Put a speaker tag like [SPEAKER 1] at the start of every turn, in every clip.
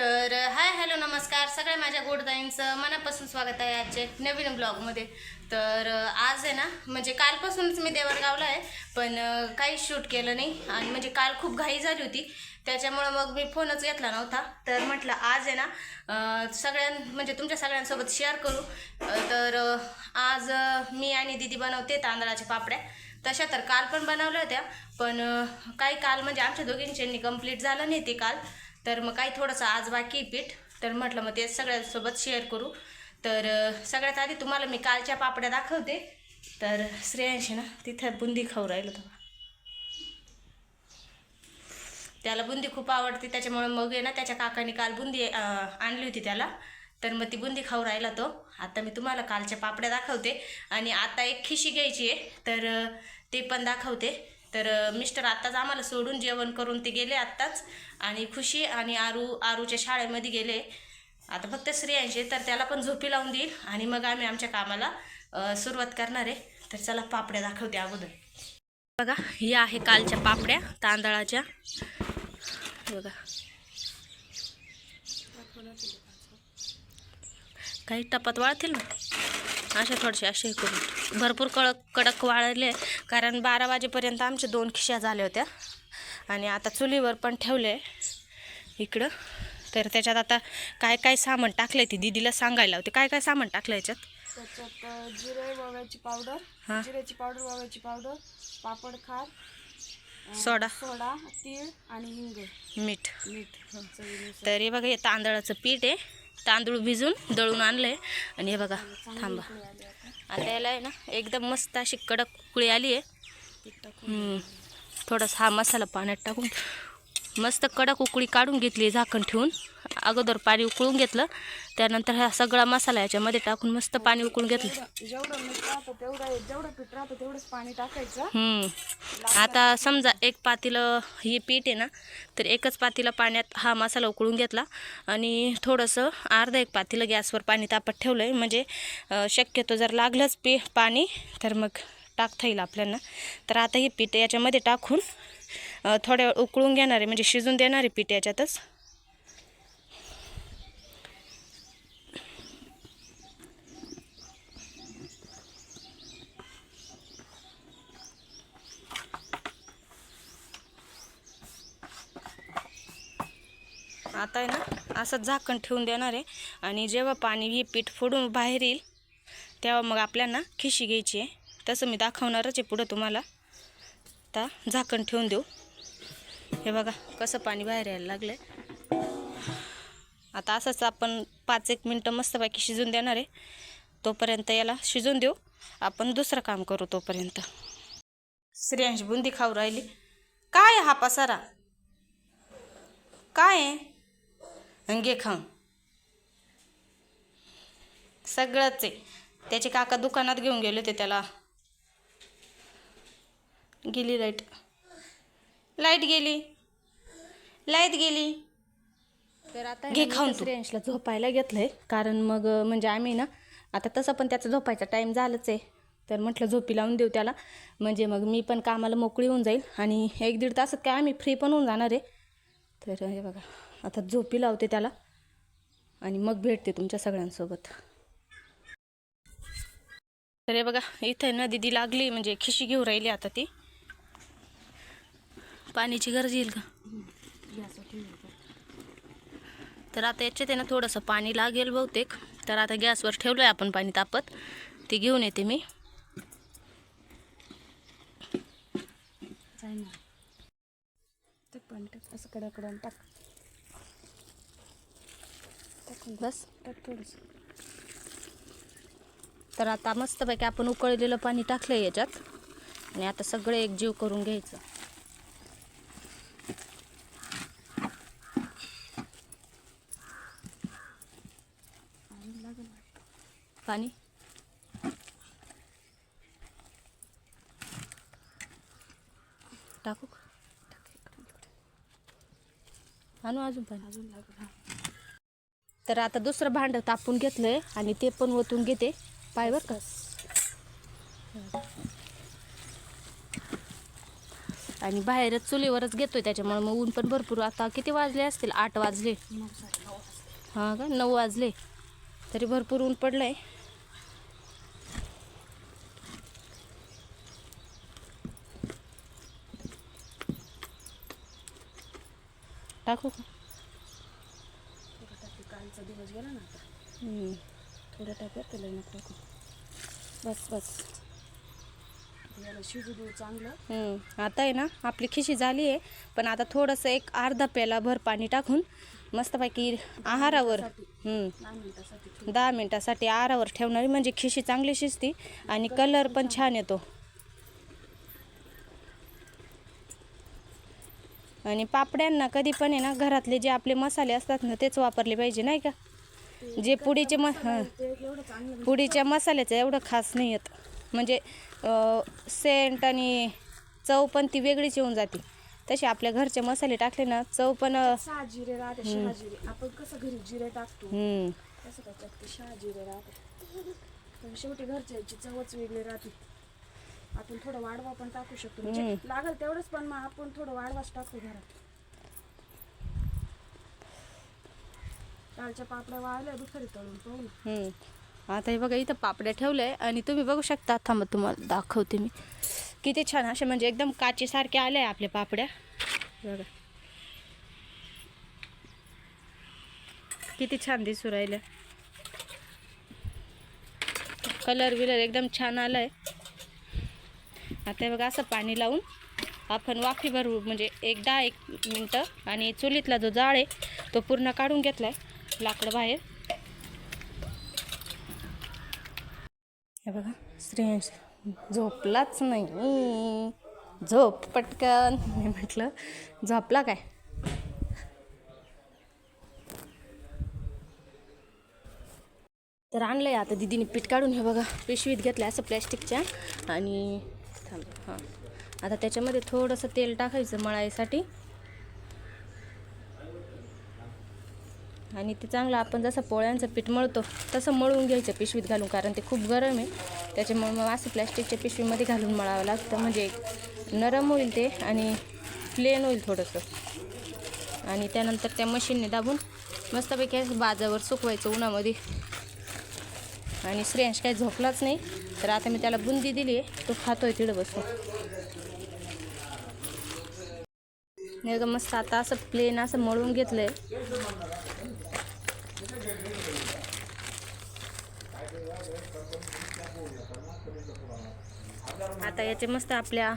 [SPEAKER 1] तर hi hello नमस्कार. सगळ्या माझ्या गोडदाईंचं मनापासून स्वागत आहे आजचे नवीन ब्लॉगमध्ये. तर आज आहे ना म्हणजे कालपासूनच मी देवरगावला आहे पण काही शूट केलं नाही. आणि म्हणजे काल खूप घाई झाली होती. त्याच्यामुळं मग मी फोनच घेतला नव्हता. तर म्हटलं आज आहे ना सगळ्यां म्हणजे तुमच्या सगळ्यांसोबत शेअर करू. तर आज मी आणि दिदी बनवते तांदळाच्या पापड्या. तशा तर काल पण बनवल्या होत्या पण काही काल म्हणजे आमच्या दोघींच्यांनी कंप्लीट झालं नाही ते काल. तर मग काही थोडंसं आज बाकी आहे पीठ. तर म्हटलं मग ते सगळ्यांसोबत शेअर करू. तर सगळ्यात आधी तुम्हाला मी कालच्या पापड्या दाखवते. तर श्रेयांशी ना तिथं बुंदी खाऊ राहिलं तेव्हा त्याला बुंदी खूप आवडते त्याच्यामुळे मग आहे ना त्याच्या काकाने काल बुंदी आणली होती त्याला. तर मग ती बुंदी खाऊ राहिला तो. आता मी तुम्हाला कालच्या पापड्या दाखवते. आणि आता एक खिशी घ्यायची आहे. तर ते पण दाखवते. तर मिस्टर आत्ताच आम्हाला सोडून जेवण करून ते गेले आत्ताच आणि खुशी आणि आरू आरूच्या शाळेमध्ये गेले. आता फक्त स्त्रियांशी तर त्याला पण झोपी लावून देईल आणि मग आम्ही आमच्या कामाला सुरुवात करणार आहे. तर चला पापड्या दाखवते अगोदर. बघा या आहे कालच्या पापड्या तांदळाच्या. बघा. काही टपात वाळतील ना? अशा थोडेसे असे करून भरपूर कडक कडक वाळले कारण बारा वाजेपर्यंत आमच्या दोन खिशा झाल्या होत्या. आणि आता चुलीवर पण ठेवले इकडं. तर त्याच्यात आता काय काय सामान टाकलं ती दिदीला सांगायला होते. काय काय सामान टाकलं याच्यात?
[SPEAKER 2] त्याच्यात जिरे ओव्याची पावडर.
[SPEAKER 1] हा.
[SPEAKER 2] जिऱ्याची पावडर ओव्याची पावडर पापड खार
[SPEAKER 1] सोडा.
[SPEAKER 2] सोडा तीळ आणि हिंग.
[SPEAKER 1] मीठ.
[SPEAKER 2] मीठ
[SPEAKER 1] तर हे बघा हे तांदळाचं पीठ आहे. तांदूळ भिजून दळून आणले आणि हे बघा थांबा.
[SPEAKER 2] आता
[SPEAKER 1] याला आहे ना एकदम मस्त अशी कडक कुळी आली आहे थोडासा हा मसाला पाण्यात टाकून मस्त कडक उकळी काढून घेतली झाकण ठेवून. अगोदर पाणी उकळून घेतलं. त्यानंतर हा सगळा मसाला याच्यामध्ये टाकून मस्त पाणी उकळून घेतलं.
[SPEAKER 2] जेवढं.
[SPEAKER 1] आता समजा एक पातीलं हे पीठ आहे ना तर एकच पातीला पाण्यात हा मसाला उकळून घेतला. आणि थोडंसं अर्धा एक पातीलं गॅसवर पाणी तापत ठेवलं आहे म्हणजे शक्यतो जर लागलंच पी पाणी तर मग टाकता येईल आपल्याला. तर आता हे पीठ याच्यामध्ये टाकून थोड्या वेळ उकळून घेणार आहे म्हणजे शिजून देणार आहे पीठ याच्यातच. आता आहे ना असं झाकण ठेवून देणार आहे. आणि जेव्हा पाणी हे पीठ फोडून बाहेर येईल तेव्हा मग आपल्याला खिशी घ्यायची आहे. तसं मी दाखवणारच आहे पुढं तुम्हाला. आता झाकण ठेवून देऊ. हे बघा कसं पाणी बाहेर यायला लागलं आहे आता असंच आपण पाच एक मिनटं मस्तपैकी शिजून देणार आहे. तोपर्यंत याला शिजून देऊ. आपण दुसरं काम करू तोपर्यंत. श्रेयांश बुंदी खाऊ राहिली. काय आहे हा पसारा? काय आहे? अंगे खाऊ सगळंच आहे. त्याचे काका दुकानात घेऊन गेले होते त्याला. गेली लाइट. लाइट गेली. लाइट गेली. तर आता घे खाऊन रेंजला झोपायला घेतलंय. कारण मग अं, म्हणजे आम्ही ना आता तसं पण त्याचा झोपायचा टाईम झालंच आहे. तर म्हटलं झोपी लावून देऊ त्याला. म्हणजे मग मी पण कामाला मोकळी होऊन जाईल. आणि एक दीड तासात काय आम्ही फ्री पण होऊन जाणार आहे. तर हे बघा आता झोपी लावते त्याला. आणि मग भेटते तुमच्या सगळ्यांसोबत. तर हे बघा इथं ना दिदी लागली. म्हणजे खिशी घेऊ राहिली आता ती. पाण्याची गरज येईल का? तर आता याच्यात आहे ना थोडंसं पाणी लागेल बहुतेक. तर आता गॅसवर ठेवलं आहे आपण पाणी तापत. ते घेऊन येते मी.
[SPEAKER 2] टाक.
[SPEAKER 1] बस. तर आता मस्तपैकी आपण उकळलेलं पाणी टाकलं आहे याच्यात. आणि आता सगळं एकजीव करून घ्यायचं
[SPEAKER 2] आणि लागेल
[SPEAKER 1] पाणी टाकू आणू अजून पाणी.
[SPEAKER 2] अजून
[SPEAKER 1] तर आता दुसरं भांडं तापून घेतलंय आणि ते पण ओतून घेते. पाय बर का? आणि बाहेरच चुलीवरच घेतोय त्याच्यामुळे मग ऊन पण भरपूर. आता किती वाजले असतील? आठ वाजले. हां का? नऊ वाजले. तरी भरपूर ऊन पडलंय. टाकू का?
[SPEAKER 2] कालचा दिवस गेला ना आता. थोडं त्याला नको टाकू. बस बस. याला शिजू देऊ चांगलं.
[SPEAKER 1] आता आहे ना आपली खिशी झाली आहे पण आता थोडंसं एक अर्धा पेला भर पाणी टाकून मस्तपैकी आहारावर.
[SPEAKER 2] दहा मिनटासाठी.
[SPEAKER 1] आहारावर ठेवणारी म्हणजे खिशी चांगली शिजती आणि कलर पण छान येतो. आणि पापड्यांना कधी पण आहे ना घरातले जे आपले मसाले असतात ना तेच वापरले पाहिजे नाही का? जे पुडीचे म पुडीच्या मसाल्याचं एवढं खास नाही येत. म्हणजे सेंट आणि चव पण ती वेगळीच येऊन जाते. तसे आपल्या घरचे मसाले टाकले ना चव पण
[SPEAKER 2] जिरे राहते आपण कसं घरी जिरे टाकतो? शहा जिरे राहते. पण शेवटी घरच्या चवच वेगळी राहते. आपण थोडं वाढवा पण टाकू शकतो. म्हणजे लागल तेवढंच पण मग आपण थोडं वाढवाच टाकतो घरात. कालच्या पापड्या वाळल्या दुपारी तळून पाहू ना.
[SPEAKER 1] हम्म. आता हे बघा इथं पापड्या ठेवलंय आणि तुम्ही बघू शकता. थांबा तुम्हाला दाखवते मी. किती छान असे म्हणजे एकदम काचेसारखे आले आहे आपल्या पापड्या. बघा. किती छान दिसू राहिल्या. कलर बिलर एकदम छान आलाय. आता हे बघा असं पाणी लावून आपण वाफी भरू म्हणजे एक दहा एक मिनटं आणि चुलीतला जो जाळ आहे तो पूर्ण काढून घेतला आहे लाकडं बाहेर. हे बघा श्रेयंश झोपलाच नाही. झोप पटकन. मी म्हटलं झोपला काय? तर आणलंय आता दिदीने पीठ काढून हे बघा पिशवीत घेतलं असं प्लॅस्टिकच्या आणि थांब. हां. आता त्याच्यामध्ये थोडंसं तेल टाकायचं मळायसाठी. आणि ते चांगलं आपण जसं पोळ्यांचं पीठ मळतो तसं मळून घ्यायचं पिशवीत घालून कारण ते खूप गरम आहे. त्याच्यामुळे मग असं प्लॅस्टिकच्या पिशवीमध्ये घालून मळावं लागतं. म्हणजे नरम होईल ते आणि प्लेन होईल थोडंसं. आणि त्यानंतर त्या मशीनने दाबून मस्तपैकी बाजावर सुकवायचं उन्हामध्ये. आणि श्रेयांश काही झोपलाच नाही. तर आता मी त्याला बुंदी दिली आहे. तो खातोय तिथं बसून. एकदम मस्त आता असं प्लेन असं मळून घेतलंय. आता याचे मस्त आपल्या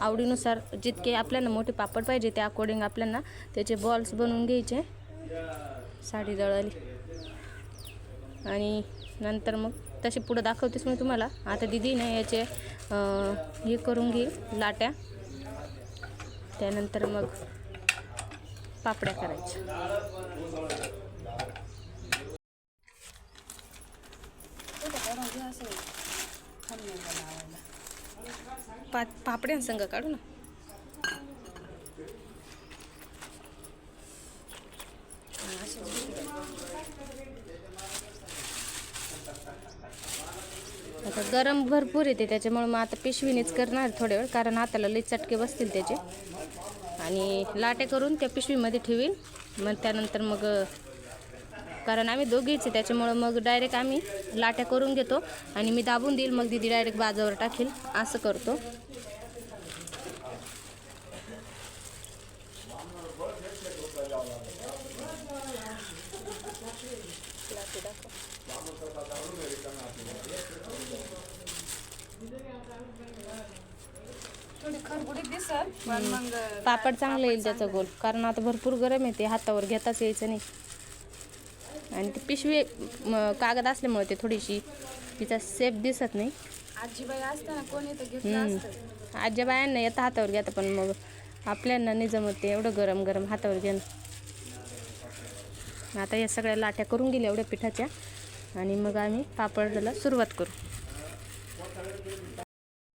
[SPEAKER 1] आवडीनुसार जितके आपल्याला मोठे पापड पाहिजे त्या अकॉर्डिंग आपल्याला त्याचे बॉल्स बनवून घ्यायचे. साडी जळाली आणि नंतर मग तसे पुढं दाखवतेच मी तुम्हाला. आता दिदीने याचे हे करून घेईल लाट्या. त्यानंतर मग पापड्या करायच्या.
[SPEAKER 2] छोटं पापड्या घे
[SPEAKER 1] काढू ना. आता गरम भरपूर येते त्याच्यामुळे मग आता पिशवीनेच करणार थोड्या वेळ कारण हाताला लई चटके बसतील त्याचे. आणि लाटे करून त्या पिशवीमध्ये ठेवीन. मग त्यानंतर मग कारण आम्ही दोघीच त्याच्यामुळं मग डायरेक्ट आम्ही लाट्या करून घेतो. आणि मी दाबून देईल मग दिदी डायरेक्ट बाजावर टाकेल. असं करतो.
[SPEAKER 2] थोडी खरबुडीत दिसत पण मग
[SPEAKER 1] पापड चांगलं येईल त्याचा गोल. कारण आता भरपूर गरम आहे ते हातावर घेताच यायचं नाही. आणि ती पिशवी म, कागद असल्यामुळे ते थोडीशी तिचा सेफ दिसत नाही.
[SPEAKER 2] आजीबाई असताना कोणी तर घेतलं असतं.
[SPEAKER 1] आज्या बायांना येतं हातावर घेतं पण मग आपल्याला नाही जमत ते एवढं गरम गरम हातावर घेणं. आता या सगळ्या लाट्या करून गेल्या एवढ्या पिठाच्या. आणि मग आम्ही पापडला सुरुवात करू.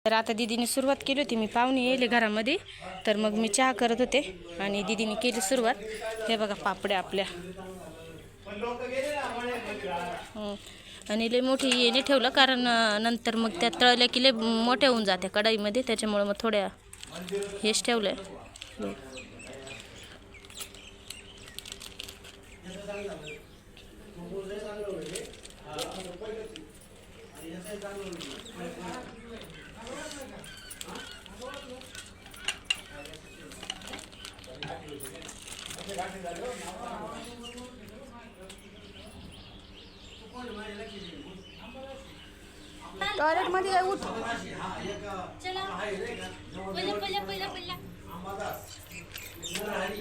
[SPEAKER 1] तर आता दिदीने सुरुवात केली होती मी पाहुणे येले घरामध्ये. तर मग मी चहा करत होते आणि दिदीने केली सुरुवात. हे बघा पापड्या आपल्या. आणि लई मोठी येणे ठेवलं कारण नंतर मग त्या तळल्या की लई मोठ्या होऊन जात्या कढाईमध्ये. त्याच्यामुळं मग थोड्या हेच ठेवलंय.
[SPEAKER 2] टॉयलेट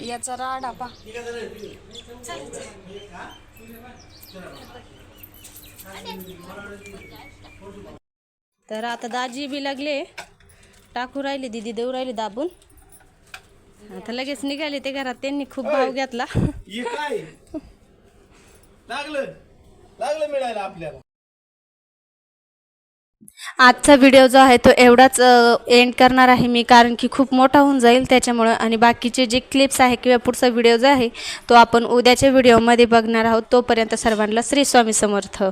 [SPEAKER 2] याचा राडा पा
[SPEAKER 1] तर आता दाजी बी लागले. टाकू राहिले दिदी देऊ राहिले दाबून. आता लगेच निघाले ते घरात. त्यांनी खूप भाव घेतला.
[SPEAKER 3] काय? लागलं. लागलं मिळायला आपल्याला.
[SPEAKER 1] आजचा व्हिडिओ जो आहे तो एवढाच एंड करणार आहे मी कारण की खूप मोठा होऊन जाईल त्याच्यामुळं. आणि बाकीचे जे क्लिप्स आहे किंवा पुढचा व्हिडिओ जो आहे तो आपण उद्याच्या व्हिडिओमध्ये बघणार आहोत. तोपर्यंत सर्वांना श्री स्वामी समर्थ.